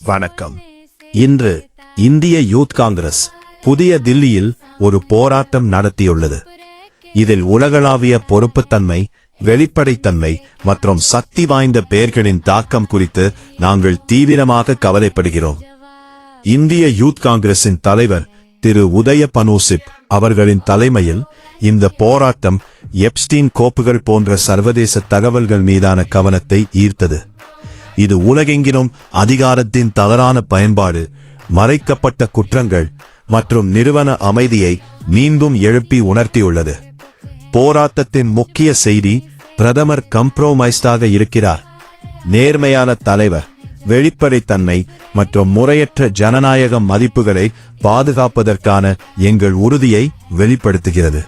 வணக்கம். இன்று இந்திய யூத் காங்கிரஸ் புதிய தில்லியில் ஒரு போராட்டம் நடத்தியுள்ளது. இதில் உலகளாவிய பொறுப்புத்தன்மை வெளிப்படைத்தன்மை மற்றும் சக்தி வாய்ந்த பெயர்களின் தாக்கம் குறித்து நாங்கள் தீவிரமாக கவலைப்படுகிறோம். இந்திய யூத் காங்கிரசின் தலைவர் திரு உதய பனோசிப் அவர்களின் தலைமையில் இந்த போராட்டம் எப்ஸ்டீன் கோப்புகள் போன்ற சர்வதேச தகவல்கள் மீதான கவனத்தை ஈர்த்தது. இது உலகெங்கிலும் அதிகாரத்தின் தவறான பயன்பாடு மறைக்கப்பட்ட குற்றங்கள் மற்றும் நிறுவன அமைதியை மீண்டும் எழுப்பி உணர்த்தியுள்ளது. போராட்டத்தின் முக்கிய செய்தி பிரதமர் கம்ப்ரோமைஸ்டாக இருக்கிறார். நேர்மையான தலைவர் வெளிப்படைத்தன்மை மற்றும் முறையற்ற ஜனநாயக மதிப்புகளை பாதுகாப்பதற்கான எங்கள் உறுதியை வெளிப்படுத்துகிறது.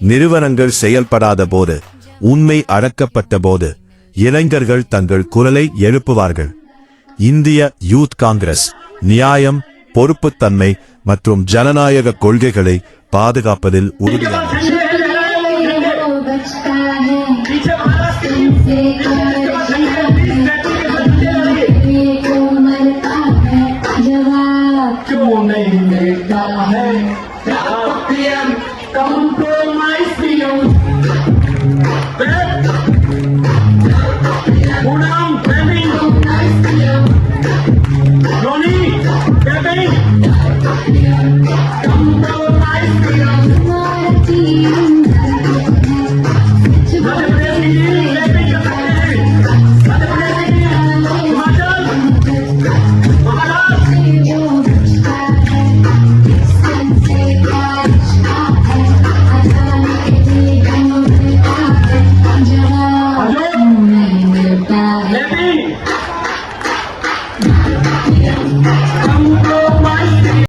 நிறுவனங்கள் செயல்படாத போது உண்மை அடக்கப்பட்ட போது இளைஞர்கள் தங்கள் குரலை எழுப்புவார்கள் இந்திய யூத் காங்கிரஸ் நியாயம் பொறுப்புத்தன்மை மற்றும் ஜனநாயக கொள்கைகளை பாதுகாப்பதில் உறுதியானது वो बचता है पीछे भारत के से ये को मरता है जवाब क्यों नहीं मिलता है पीएम कंप्रोमाइज Thank you.